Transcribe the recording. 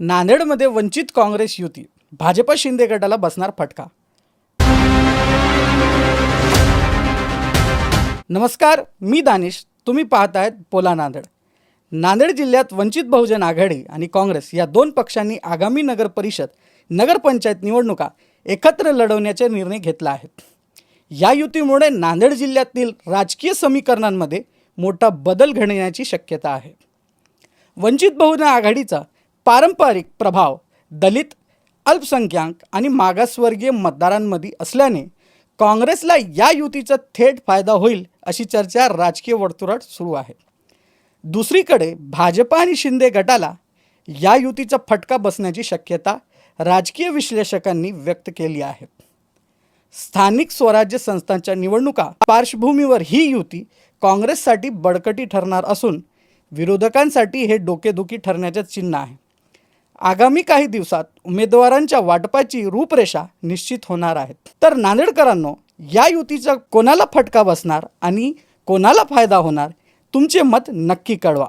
नांदेडमध्ये वंचित काँग्रेस युती. भाजपा शिंदे गटाला बसणार फटका. नमस्कार मी दानिश. तुम्ही पाहत आहेत पोला नांदेड. नांदेड जिल्ह्यात वंचित बहुजन आघाडी आणि काँग्रेस या दोन पक्षांनी आगामी नगर परिषद नगरपंचायत निवडणुका एकत्र लढवण्याचे निर्णय घेतला आहे. या युतीमुळे नांदेड जिल्ह्यातील राजकीय समीकरणांमध्ये मोठा बदल घडण्याची शक्यता आहे. वंचित बहुजन आघाडीचा पारंपरिक प्रभाव दलित अल्पसंख्याक आणि मागासवर्गीय मतदारांमध्ये असल्याने काँग्रेसला या युतीचा थेट फायदा होईल अशी चर्चा राजकीय वर्तुळात सुरू आहे. दुसरीकडे भाजपा आणि शिंदे गटाला या युतीचा फटका बसण्याची शक्यता राजकीय विश्लेषकांनी व्यक्त केली आहे. स्थानिक स्वराज्य संस्थांच्या निवडणुका पार्श्वभूमीवर ही युती काँग्रेससाठी बळकटी ठरणार असून विरोधकांसाठी हे डोकेदुखी ठरण्याचे चिन्ह आहे. आगामी काही दिवसात उमेदवारांच्या वाटपाची रूपरेषा निश्चित होणार आहेत. तर नांदेडकरांनो या युतीचा कोणाला फटका बसणार आणि कोणाला फायदा होणार तुमचे मत नक्की कळवा.